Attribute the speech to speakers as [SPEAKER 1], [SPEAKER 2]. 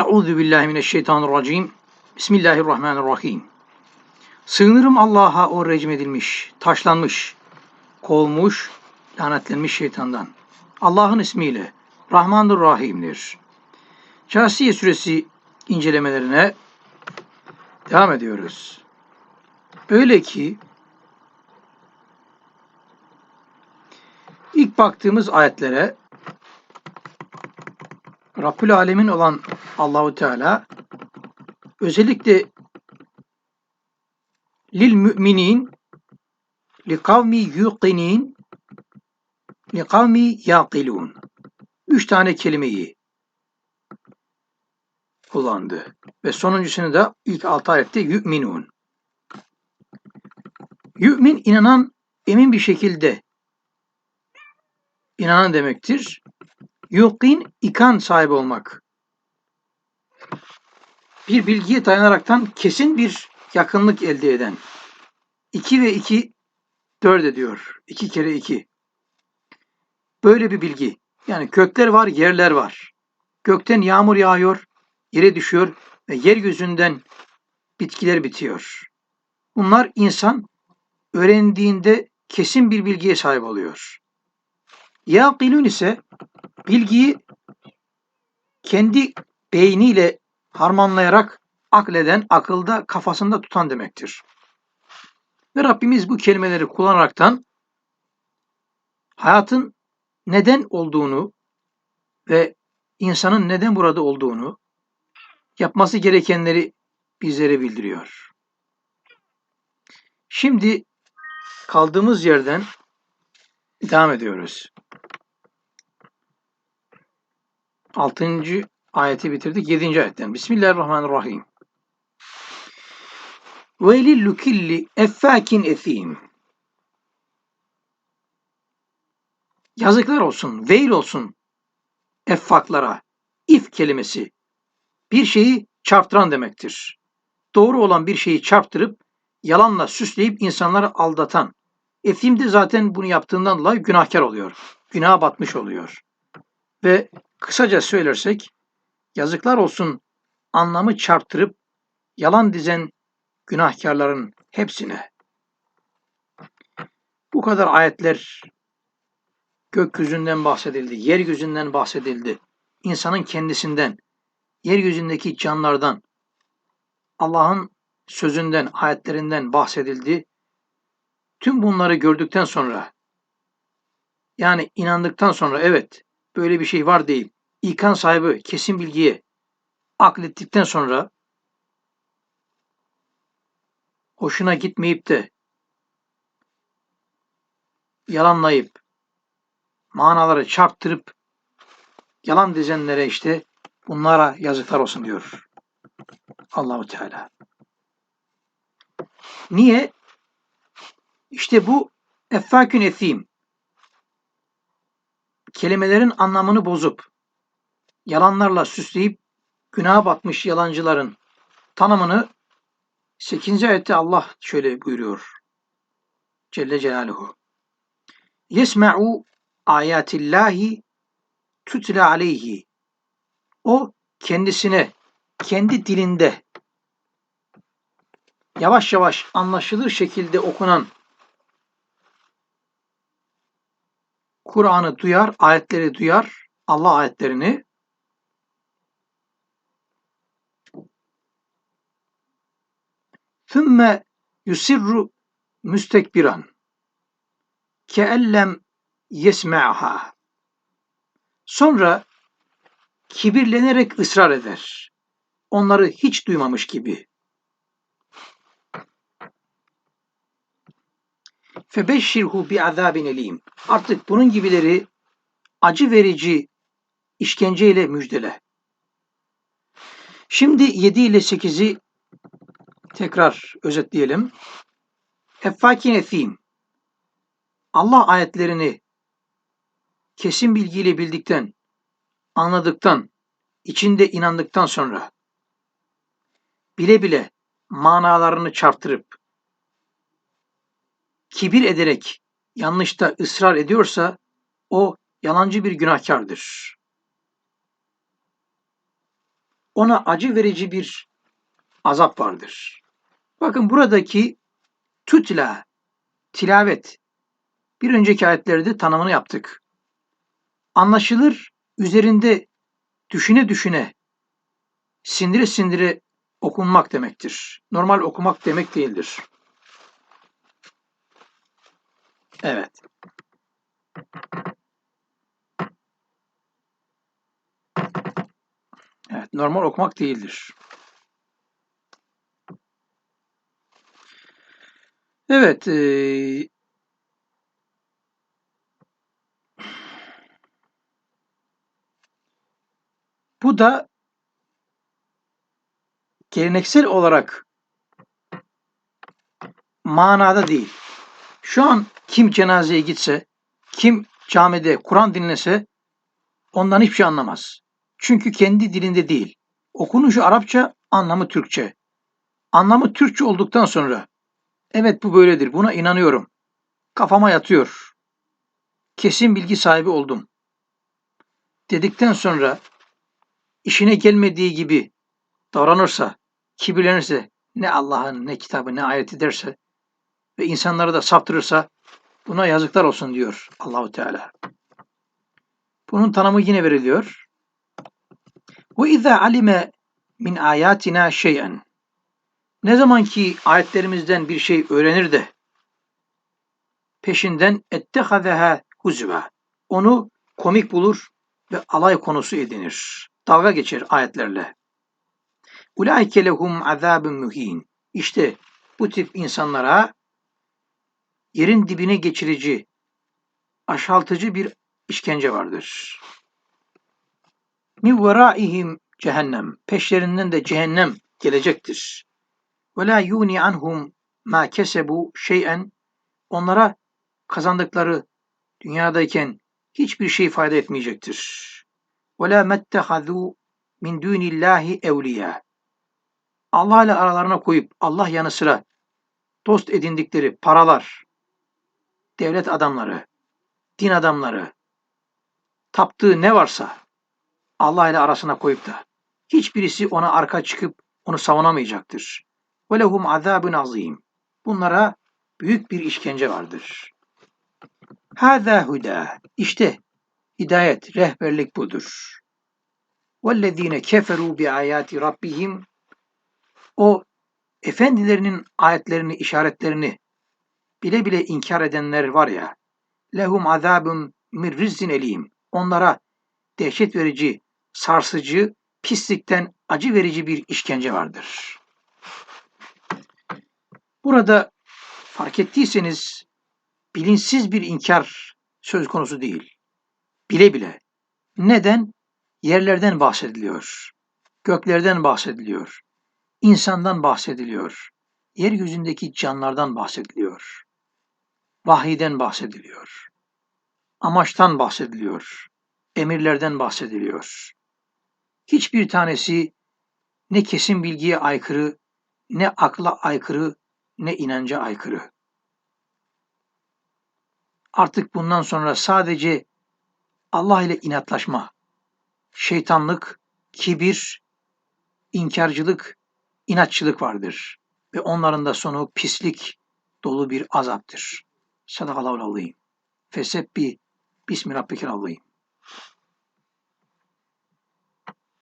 [SPEAKER 1] Euzu billahi mineşşeytanirracim. Bismillahirrahmanirrahim. Sığınırım Allah'a o rejim edilmiş, taşlanmış, kovulmuş, lanetlenmiş şeytandan. Allah'ın ismiyle Rahmandır Rahim'dir. Câsiye suresi incelemelerine devam ediyoruz. Öyle ki ilk baktığımız ayetlere Rabbül Alemin olan Allahu Teala özellikle lil müminin li kavmi yuqinin li kavmi yaqilun üç tane kelimeyi kullandı. Ve sonuncusunu da ilk altı ayette yu'minun. Yu'min inanan emin bir şekilde inanan demektir. Yuqin ikan sahibi olmak. Bir bilgiye dayanaraktan kesin bir yakınlık elde eden. 2 ve 2 4 ediyor. 2 kere 2. Böyle bir bilgi. Yani gökler var, yerler var. Gökten yağmur yağıyor, yere düşüyor ve yeryüzünden bitkiler bitiyor. Bunlar insan öğrendiğinde kesin bir bilgiye sahip oluyor. Yaqilun ise bilgiyi kendi beyniyle harmanlayarak akleden, akılda, kafasında tutan demektir. Ve Rabbimiz bu kelimeleri kullanaraktan hayatın neden olduğunu ve insanın neden burada olduğunu, yapması gerekenleri bizlere bildiriyor. Şimdi kaldığımız yerden devam ediyoruz. 6. ayeti bitirdik. 7. ayetten. Bismillahirrahmanirrahim. Velil lukilli effâkin ethîm. Yazıklar olsun, veil olsun effaklara. İf kelimesi bir şeyi çarptıran demektir. Doğru olan bir şeyi çarptırıp yalanla süsleyip insanları aldatan. Efim de zaten bunu yaptığından dolayı günahkar oluyor. Günaha batmış oluyor. Ve kısaca söylersek yazıklar olsun anlamı çarptırıp yalan dizen günahkarların hepsine. Bu kadar ayetler gökyüzünden bahsedildi, yeryüzünden bahsedildi, insanın kendisinden, yeryüzündeki canlardan, Allah'ın sözünden, ayetlerinden bahsedildi. Tüm bunları gördükten sonra, yani inandıktan sonra evet böyle bir şey var deyip, ikan sahibi kesin bilgiye aklettikten sonra hoşuna gitmeyip de yalanlayıp manaları çarptırıp yalan dizenlere işte bunlara yazıklar olsun diyor Allahu Teala. Niye? İşte bu effakün ethim kelimelerin anlamını bozup yalanlarla süsleyip günaha batmış yalancıların tanımını 8. ayette Allah şöyle buyuruyor. Celle Celaluhu. Yesma'u ayatillahi tutle aleyhi. O kendisine kendi dilinde yavaş yavaş anlaşılır şekilde okunan Kur'an'ı duyar, ayetleri duyar, Allah ayetlerini ثُمَّ yusirru müstekbiran keellem yesme'ha sonra kibirlenerek ısrar eder. Onları hiç duymamış gibi. Febeşşirhu bi azabin elim. Artık bunun gibileri acı verici işkenceyle müjdele. Şimdi 7 ile 8'i tekrar özetleyelim. Effakin efim. Allah ayetlerini kesin bilgiyle bildikten, anladıktan, içinde inandıktan sonra bile bile manalarını çarptırıp kibir ederek yanlışta ısrar ediyorsa o yalancı bir günahkardır. ona acı verici bir azap vardır. Bakın buradaki tutla, tilavet. Bir önceki ayetlerde tanımını yaptık. Anlaşılır, üzerinde düşüne düşüne, sindire sindire okunmak demektir. Normal okumak demek değildir. Evet. Evet, normal okumak değildir. Evet, eee bu da geleneksel olarak manada değil. Şu an kim cenazeye gitse, kim camide Kur'an dinlese ondan hiçbir şey anlamaz. Çünkü kendi dilinde değil. Okunuşu Arapça, anlamı Türkçe. Anlamı Türkçe olduktan sonra evet bu böyledir, buna inanıyorum. Kafama yatıyor. Kesin bilgi sahibi oldum. Dedikten sonra işine gelmediği gibi davranırsa, kibirlenirse, ne Allah'ın ne kitabı ne ayeti derse ve insanları da saptırırsa buna yazıklar olsun diyor Allahu Teala. Bunun tanımı yine veriliyor. Ve izâ alime min ayatina şey'en. Ne zaman ki ayetlerimizden bir şey öğrenir de peşinden ettehazeha huzva. Onu komik bulur ve alay konusu edinir. Dalga geçer ayetlerle. Ulaike lehum azabun muhin. İşte bu tip insanlara yerin dibine geçirici, aşaltıcı bir işkence vardır. Min veraihim cehennem. Peşlerinden de cehennem gelecektir. Ve la yuni anhum ma kesebu şey'en. Onlara kazandıkları dünyadayken hiçbir şey fayda etmeyecektir. Ve la mettehazû min dûnillâhi evliya. Allah ile aralarına koyup Allah yanı sıra dost edindikleri paralar, devlet adamları, din adamları, taptığı ne varsa Allah ile arasına koyup da hiçbirisi ona arka çıkıp onu savunamayacaktır. Ve lehum azabun azim. Bunlara büyük bir işkence vardır. Hâzâ hudâ. İşte hidayet, rehberlik budur. وَالَّذ۪ينَ كَفَرُوا بِآيَاتِ رَبِّهِمْ O efendilerinin ayetlerini, işaretlerini bile bile inkar edenler var ya, lehum azabun min rizzin elim. Onlara dehşet verici, sarsıcı, pislikten acı verici bir işkence vardır. Burada fark ettiyseniz bilinçsiz bir inkar söz konusu değil. Bile bile. Neden? Yerlerden bahsediliyor. Göklerden bahsediliyor. insandan bahsediliyor. Yeryüzündeki canlardan bahsediliyor. Vahiden bahsediliyor. Amaçtan bahsediliyor. Emirlerden bahsediliyor. Hiçbir tanesi ne kesin bilgiye aykırı, ne akla aykırı, ne inanca aykırı. Artık bundan sonra sadece Allah ile inatlaşma, şeytanlık, kibir, inkarcılık, inatçılık vardır. Ve onların da sonu pislik dolu bir azaptır. Sadakallahu aleyhim. Fesebbi Bismi Rabbikel azim.